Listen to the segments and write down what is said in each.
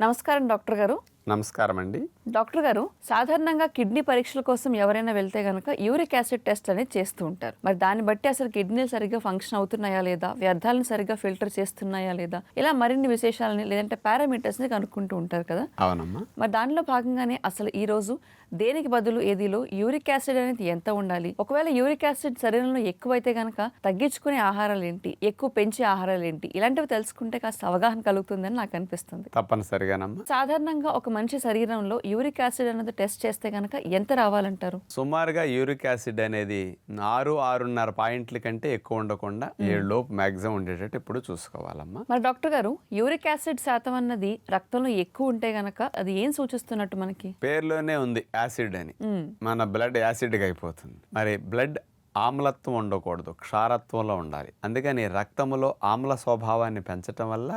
నమస్కారం డాక్టర్ గారు. నమస్కారం అండి డాక్టర్ గారు సాధారణంగా కిడ్నీ పరీక్షల కోసం ఎవరైనా వెళ్తే గనక యూరిక్ యాసిడ్ టెస్ట్ అనేది చేస్తూ ఉంటారు. మరి దాన్ని బట్టి అసలు కిడ్నీలు సరిగ్గా ఫంక్షన్ అవుతున్నాయా లేదా? వ్యర్థాలను సరిగ్గా ఫిల్టర్ చేస్తున్నాయా లేదా? ఇలా మరిన్ని విశేషాలని లేదంటే పారామీటర్స్ని కనుక్కుంటూ ఉంటారు కదా? అవునమ్మా. మరి దానిలో భాగంగానే అసలు ఈ రోజు దేనికి బదులు ఏదిలో యూరిక్ యాసిడ్ అనేది ఎంత ఉండాలి? ఒకవేళ యూరిక్ యాసిడ్ శరీరంలో ఎక్కువైతే గనక తగ్గించుకునే ఆహారాలు ఏంటి? ఎక్కువ పెంచే ఆహారాలు ఏంటి? ఇలాంటివి తెలుసుకుంటే కాస్త అవగాహన కలుగుతుందని నాకు అనిపిస్తుంది. తప్పనిసరిగానమ్మా. సాధారణంగా ఒక మనిషి శరీరంలో యూరిక్ యాసిడ్ అనేది టెస్ట్ చేస్తే గనక ఎంత రావాలంటారు? సుమారుగా యూరిక్ యాసిడ్ అనేది ఆరు ఆరున్నర పాయింట్ల కంటే ఎక్కువ ఉండకుండా ఏడు లోపు మ్యాక్సిమం ఉండేటట్టు ఇప్పుడు చూసుకోవాలమ్మా. మరి డాక్టర్ గారు యూరిక్ యాసిడ్ శాతం అన్నది రక్తంలో ఎక్కువ ఉంటే గనక అది ఏం సూచిస్తున్నట్టు మనకి? పేరులోనే ఉంది. యాసిడ్ అని. మన బ్లడ్ యాసిడ్గా అయిపోతుంది. మరి బ్లడ్ ఆమ్లత్వం ఉండకూడదు క్షారత్వంలో ఉండాలి. అందుకని రక్తములో ఆమ్ల స్వభావాన్ని పెంచటం వల్ల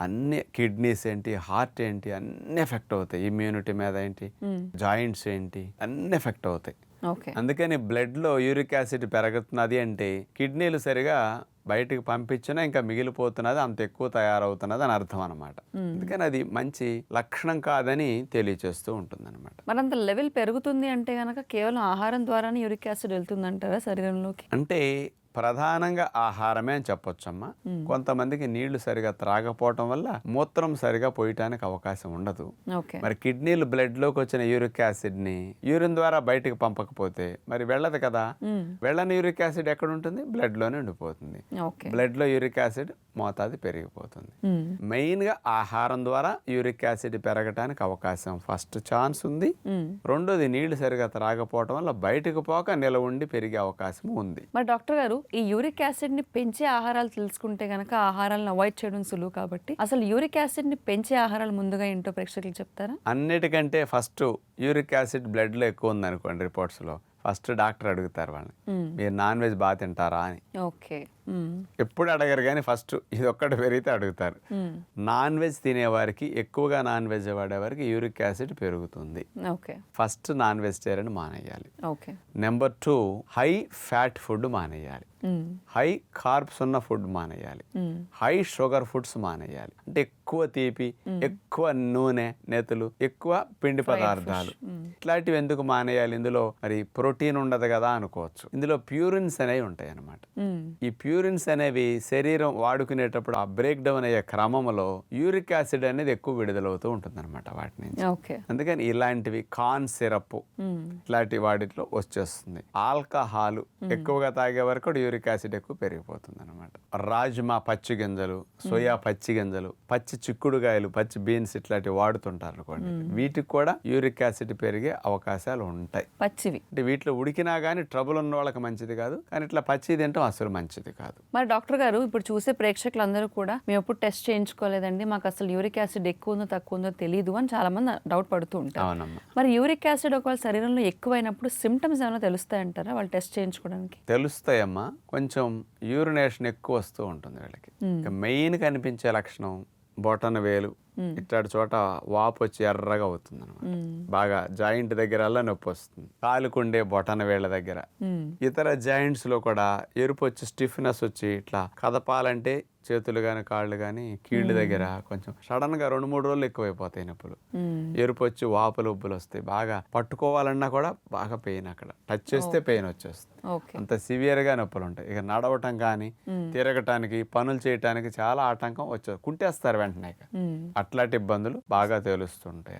అన్ని కిడ్నీస్ ఏంటి హార్ట్ ఏంటి అన్ని ఎఫెక్ట్ అవుతాయి. ఇమ్యూనిటీ మీద ఏంటి జాయింట్స్ ఏంటి అన్ని ఎఫెక్ట్ అవుతాయి. అందుకని బ్లడ్లో యూరిక్ యాసిడ్ పెరుగుతున్నది అంటే కిడ్నీలు సరిగా బయటికి పంపించినా ఇంకా మిగిలిపోతున్నది అంత ఎక్కువ తయారవుతున్నది అని అర్థం అనమాట అందుకని అది మంచి లక్షణం కాదని తెలియచేస్తూ ఉంటుంది అనమాట మరంత లెవెల్ పెరుగుతుంది అంటే గనక కేవలం ఆహారం ద్వారానే యూరిక్ యాసిడ్ వెళ్తుందంటారా శరీరంలోకి? అంటే ప్రధానంగా ఆహారమే అని చెప్పొచ్చమ్మా. కొంతమందికి నీళ్ళు సరిగా త్రాగపోవటం వల్ల మూత్రం సరిగా పోయటానికి అవకాశం ఉండదు. మరి కిడ్నీలు బ్లడ్లోకి వచ్చిన యూరిక్ యాసిడ్ని యూరిన్ ద్వారా బయటకు పంపకపోతే మరి వెళ్ళదు కదా. వెళ్ళని యూరిక్ యాసిడ్ ఎక్కడ ఉంటుంది బ్లడ్లోనే ఉండిపోతుంది. బ్లడ్లో యూరిక్ యాసిడ్ మోతాదు పెరిగిపోతుంది. మెయిన్గా ఆహారం ద్వారా యూరిక్ యాసిడ్ పెరగటానికి అవకాశం ఫస్ట్ ఛాన్స్ ఉంది. రెండోది నీళ్ళు సరిగా త్రాగపోవటం వల్ల బయటకు పోక నిలవ ఉండి పెరిగే అవకాశం ఉంది. మరి డాక్టర్ గారు ఈ యూరిక్ యాసిడ్ని పెంచే ఆహారాలు తెలుసుకుంటే గనక ఆహారాలను అవాయిడ్ చేయడం సులువు కాబట్టి అసలు యూరిక్ యాసిడ్ని పెంచే ఆహారాలు ముందుగా ఏంటో ప్రేక్షకులు చెప్తారా? అన్నిటికంటే ఫస్ట్ యూరిక్ యాసిడ్ బ్లడ్లో ఎక్కువ ఉంది అనుకోండి రిపోర్ట్స్లో ఫస్ట్ డాక్టర్ అడుగుతారు వాళ్ళని. మీరు నాన్ వెజ్ బాగా తింటారా అని. ఓకే. ఎప్పుడు అడగరు కానీ ఫస్ట్ ఇది ఒక్కటి పెరిగితే అడుగుతారు. మ్మ్. నాన్ వెజ్ తినేవారికి ఎక్కువగా నాన్ వెజ్ వాడేవారికి యూరిక్ యాసిడ్ పెరుగుతుంది. ఫస్ట్ నాన్ వెజిటేరియన్ మానేయాలి. Okay. Number two high fat food మానేయాలి. మ్మ్. హై కార్బ్స్ ఉన్న ఫుడ్ మానేయాలి. మ్మ్. హై షుగర్ ఫుడ్స్ మానేయాలి. అంటే ఎక్కువ తీపి ఎక్కువ నూనె నెతులు ఎక్కువ పిండి పదార్థాలు. ఇట్లాంటివి ఎందుకు మానేయాలి? ఇందులో మరి ప్రోటీన్ ఉండదు కదా అనుకోవచ్చు. ఇందులో ప్యూరిన్స్ అనేవి ఉంటాయి అన్నమాట మ్మ్. ఈ ప్యూరిన్స్ అనేవి శరీరం వాడుకునేటప్పుడు ఆ బ్రేక్ డౌన్ అయ్యే క్రమంలో యూరిక్ యాసిడ్ అనేది ఎక్కువ విడుదలవుతూ ఉంటుంది అనమాట వాటి నుంచి. అందుకని ఇలాంటివి కార్న్ సిరప్. ఇట్లాంటి వాటిలో వచ్చేస్తుంది. ఆల్కహాల్ ఎక్కువగా తాగే వరకు యూరిక్ యాసిడ్ ఎక్కువ పెరిగిపోతుంది అనమాట రాజ్మా పచ్చి గింజలు సోయా పచ్చి గింజలు పచ్చి చిక్కుడుగాయలు పచ్చి బీన్స్ ఇట్లాంటివి వాడుతుంటారు అనుకోండి. వీటికి కూడా యూరిక్ యాసిడ్ పెరిగే అవకాశాలు ఉంటాయి. పచ్చివి. అంటే వీటిలో ఉడికినా కానీ ట్రబుల్ ఉన్న వాళ్ళకి మంచిది కాదు. కానీ ఇట్లా పచ్చి తింటాం అసలు మంచిది కాదు. మరి డాక్టర్ గారు ఇప్పుడు చూసే ప్రేక్షకులందరూ కూడా మేము ఎప్పుడు టెస్ట్ చేయించుకోలేదండి మాకు అసలు యూరిక్ యాసిడ్ ఎక్కువ ఉందో తక్కువ ఉందో తెలియదు అని చాలా మంది డౌట్ పడుతూ ఉంటారు. మరి యూరిక్ యాసిడ్ ఒకవేళ శరీరంలో ఎక్కువైనప్పుడు సిమ్టమ్స్ ఏమైనా తెలుస్తాయంటారా వాళ్ళు టెస్ట్ చేయించుకోవడానికి? తెలుస్తాయమ్మా. కొంచెం యూరినేషన్ ఎక్కువ వస్తూ ఉంటుంది వీళ్ళకి. ఇక మెయిన్ కనిపించే లక్షణం బొటన వేలు. ఇట్లాంటి చోట వాపు వచ్చి ఎర్రగా అవుతుంది అనమాట బాగా జాయింట్ దగ్గర అలా నొప్పి వస్తుంది. కాలుకుండే బొటన వేళ్ళ దగ్గర. ఇతర జాయింట్స్లో కూడా ఎరుపు వచ్చి స్టిఫ్నెస్ వచ్చి ఇట్లా కదపాలంటే చేతులు కానీ కాళ్ళు కానీ కీళ్ళు దగ్గర కొంచెం సడన్గా రెండు మూడు రోజులు ఎక్కువైపోతాయి నొప్పులు. ఎరుపు వచ్చి వాపులు ఉబ్బులు వస్తాయి. బాగా పట్టుకోవాలన్నా కూడా బాగా పెయిన్ అక్కడ. టచ్ చేస్తే పెయిన్ వచ్చేస్తుంది. అంత సివియర్గా నొప్పులు ఉంటాయి. ఇక నడవటం కానీ తిరగటానికి పనులు చేయటానికి చాలా ఆటంకం వచ్చేది. కుంటేస్తారు వెంటనే. అట్లాంటి ఇబ్బందులు బాగా తెలుస్తుంటాయి.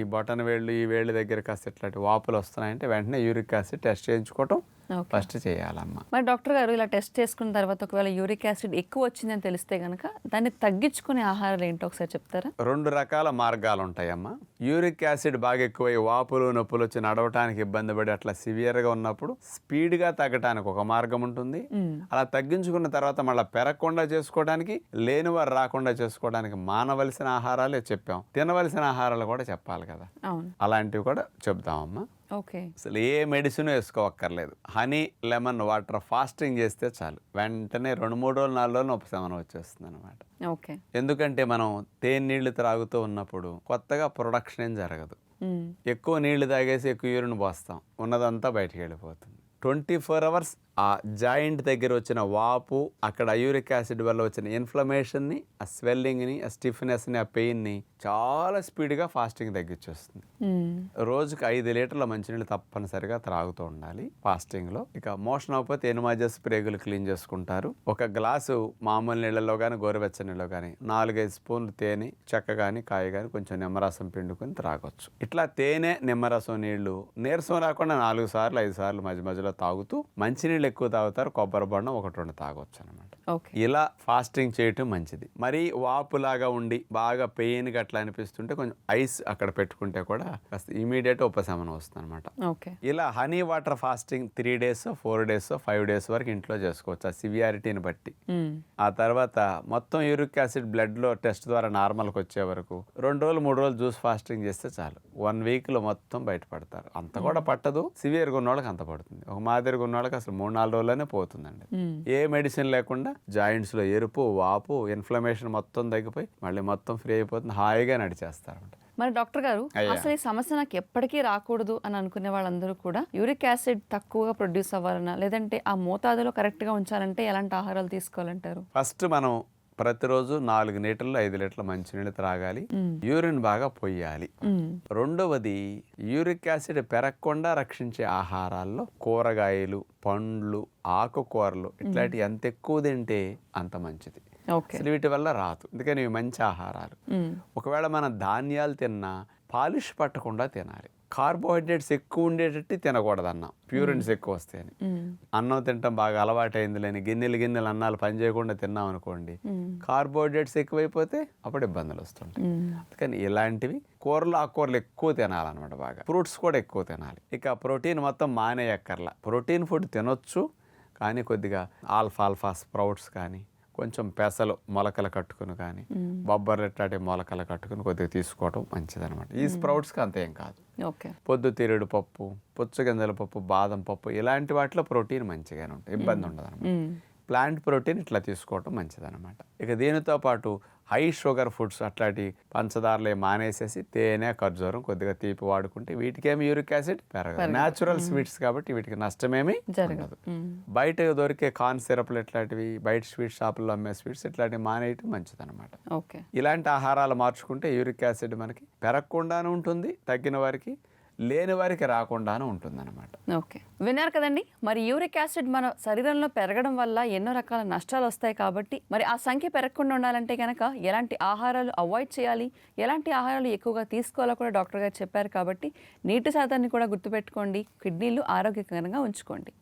ఈ బటన్ వేళ్ళు ఈ వేళ్ళ దగ్గర కాస్త ఇట్లాంటి వాపులు వస్తున్నాయంటే వెంటనే యూరిక్ యాసిడ్ టెస్ట్ చేయించుకోవటం ఫస్ట్ చేయాలమ్మా. మరి డాక్టర్ గారు ఇలా టెస్ట్ చేసుకున్న తర్వాత ఒకవేళ యూరిక్ యాసిడ్ ఎక్కువ వచ్చిందని తెలిస్తే గనక దాన్ని తగ్గించుకునే ఆహారాలు ఏంటో ఒకసారి చెప్తారా? రెండు రకాల మార్గాలు ఉంటాయమ్మా యూరిక్ యాసిడ్ బాగా ఎక్కువై వాపులు నొప్పులు వచ్చి నడవటానికి ఇబ్బంది పడి అట్లా సివియర్గా ఉన్నప్పుడు స్పీడ్గా తగ్గటానికి ఒక మార్గం ఉంటుంది. అలా తగ్గించుకున్న తర్వాత మళ్ళీ పెరగకుండా చేసుకోవడానికి లేనివారు రాకుండా చేసుకోవడానికి మానవలసిన ఆహారాలే చెప్పాం. తినవలసిన ఆహారాలు కూడా చెప్పాలి కదా. అవును. అలాంటివి కూడా చెప్దామమ్మా. ఓకే. అసలు ఏ మెడిసిన్ వేసుకోవక్కర్లేదు. హనీ లెమన్ వాటర్ ఫాస్టింగ్ చేస్తే చాలు. వెంటనే రెండు మూడు రోజులు నాలుగు రోజులు ఉపశమనం వచ్చేస్తుంది అనమాట ఓకే. ఎందుకంటే మనం తేనె నీళ్ళు త్రాగుతూ ఉన్నప్పుడు కొత్తగా ప్రొడక్షన్ ఏం జరగదు. ఎక్కువ నీళ్ళు తాగేసి ఎక్కువ యూరిన్ పోస్తాం. ఉన్నదంతా బయటికి వెళ్ళిపోతుంది. ట్వంటీ ఫోర్ అవర్స్ ఆ జాయింట్ దగ్గర వచ్చిన వాపు అక్కడ యూరిక్ యాసిడ్ వల్ల వచ్చిన ఇన్ఫ్లమేషన్ని ఆ స్వెల్లింగ్ని ఆ స్టిఫ్నెస్ని ఆ పెయిన్ని చాలా స్పీడ్గా ఫాస్టింగ్ తగ్గించేస్తుంది. రోజుకి ఐదు లీటర్ల మంచినీళ్ళు తప్పనిసరిగా త్రాగుతూ ఉండాలి ఫాస్టింగ్లో. ఇక మోషన్ అవ్వకపోతే ఎనుమాజెస్ ప్రేగులు క్లీన్ చేసుకుంటారు. ఒక గ్లాసు మామూలు నీళ్ళలో కానీ గోరువెచ్చని నీళ్ళలో కానీ నాలుగైదు స్పూన్లు తేనె చెక్క కానీ కాయ కానీ కొంచెం నిమ్మరసం పిండుకొని త్రాగొచ్చు. ఇట్లా తేనె నిమ్మరసం నీళ్ళు నీరసం రాకుండా నాలుగు సార్లు ఐదు సార్లు మధ్య మధ్యలో తాగుతూ మంచినీళ్ళు ఎక్కువ తాగుతారు కొబ్బరి బొండం ఒకటి రెండు తాగొచ్చు అనమాట ఓకే ఇలా ఫాస్టింగ్ చేయటం మంచిది. మరీ వాపులాగా ఉండి బాగా పెయిన్ అట్లా అనిపిస్తుంటే కొంచెం ఐస్ అక్కడ పెట్టుకుంటే కూడా కాస్త ఇమీడియట్ ఉపశమనం వస్తుంది అనమాట ఇలా honey water fasting three days four days five days వరకు ఇంట్లో చేసుకోవచ్చు. ఆ సివియారిటీని బట్టి. ఆ తర్వాత మొత్తం యూరిక్ యాసిడ్ బ్లడ్లో టెస్ట్ ద్వారా నార్మల్కి వచ్చే వరకు రెండు రోజులు మూడు రోజులు జ్యూస్ ఫాస్టింగ్ చేస్తే చాలు. వన్ వీక్లో మొత్తం బయటపడతారు. అంత కూడా పట్టదు. సివియర్గా ఉన్న వాళ్ళకి అంత పడుతుంది. ఒక మాదిరిగా ఉన్న వాళ్ళకి అసలు మూడు నాలుగు రోజుల్లోనే పోతుందండి. ఏ మెడిసిన్ లేకుండా జాయింట్స్లో ఎరుపు వాపు ఇన్ఫ్లమేషన్ మొత్తం తగ్గిపోయి మళ్ళీ మొత్తం ఫ్రీ అయిపోతుంది. హాయిగా నడిచేస్తారంట. మరి డాక్టర్ గారు. అసలు ఈ సమస్య నాకు ఎప్పటికీ రాకూడదు అని అనుకునే వాళ్ళందరూ కూడా యూరిక్ యాసిడ్ తక్కువగా ప్రొడ్యూస్ అవ్వాలన్నా లేదంటే ఆ మోతాదులో కరెక్ట్గా ఉంచాలంటే ఎలాంటి ఆహారాలు తీసుకోవాలంటారు? ఫస్ట్ మనం ప్రతిరోజు నాలుగు లీటర్లు ఐదు లీటర్ల మంచినీళ్ళు త్రాగాలి. యూరిన్ బాగా పొయ్యాలి. రెండవది యూరిక్ యాసిడ్ పెరగకుండా రక్షించే ఆహారాల్లో కూరగాయలు పండ్లు ఆకుకూరలు ఇట్లాంటివి ఎంత ఎక్కువ తింటే అంత మంచిది. ఓకే. అసలు వీటి వల్ల రాదు. అందుకని ఇవి మంచి ఆహారాలు. ఒకవేళ మనం ధాన్యాలు తిన్నా పాలిష్ పట్టకుండా తినాలి. కార్బోహైడ్రేట్స్ ఎక్కువ ఉండేటట్టు తినకూడదన్న. ప్యూరిన్స్ ఎక్కువ వస్తాయని. అన్నం తింటాం బాగా అలవాటైంది లేని గిన్నెలు గిన్నెలు అన్నాలు పని చేయకుండా తిన్నాం అనుకోండి కార్బోహైడ్రేట్స్ ఎక్కువైపోతే అప్పుడు ఇబ్బందులు వస్తుంటాయి. అందుకని ఇలాంటివి కూరలు ఆకుకూరలు ఎక్కువ తినాలన్నమాట బాగా. ఫ్రూట్స్ కూడా ఎక్కువ తినాలి. ఇక ప్రోటీన్ మొత్తం మానేయక్కర్లా. ప్రోటీన్ ఫుడ్ తినొచ్చు కానీ కొద్దిగా ఆల్ఫా ఆల్ఫా స్ప్రౌట్స్ కానీ కొంచెం పెసలు మొలకలు కట్టుకుని కానీ బొబ్బర్లు ఇట్లాంటి మొలకలు కట్టుకుని కొద్దిగా తీసుకోవడం మంచిదన్నమాట. ఈ స్ప్రౌట్స్కి అంతేం కాదు. ఓకే. పొద్దుతిరుడు పప్పు పుచ్చగింజల పప్పు బాదం పప్పు ఇలాంటి వాటిలో ప్రోటీన్ మంచిగానే ఉంటుంది ఇబ్బంది ఉండదు అనమాట. ప్లాంట్ ప్రోటీన్ ఇట్లా తీసుకోవటం మంచిదన్నమాట. ఇక దీనితో పాటు హై షుగర్ ఫుడ్స్ అట్లాంటి పంచదారలే మానేసేసి తేనె ఖర్జూరం కొద్దిగా తీపి వాడుకుంటే వీటికేమి యూరిక్ యాసిడ్? పెరగదు. న్యాచురల్ స్వీట్స్ కాబట్టి వీటికి నష్టమేమి జరగదు. బయట దొరికే కార్న్ సిరప్లు ఇట్లాంటివి బయట స్వీట్ షాపుల్లో అమ్మే స్వీట్స్ ఇట్లాంటివి మానేయటం మంచిదన్నమాట. ఓకే. ఇలాంటి ఆహారాలు మార్చుకుంటే యూరిక్ యాసిడ్ మనకి పెరగకుండానే ఉంటుంది తగ్గిన వారికి లేని వారికి రాకుండానే ఉంటుందన్నమాట. ఓకే. విన్నారు కదండి? మరి యూరిక్ యాసిడ్ మన శరీరంలో పెరగడం వల్ల ఎన్నో రకాల నష్టాలు వస్తాయి కాబట్టి మరి ఆ సంఖ్య పెరగకుండా ఉండాలంటే కనుక ఎలాంటి ఆహారాలు అవాయిడ్ చేయాలి? ఎలాంటి ఆహారాలు ఎక్కువగా తీసుకోవాలో కూడా డాక్టర్ గారు చెప్పారు కాబట్టి నీటి శాతాన్ని కూడా గుర్తుపెట్టుకోండి. కిడ్నీలు ఆరోగ్యకరంగా ఉంచుకోండి.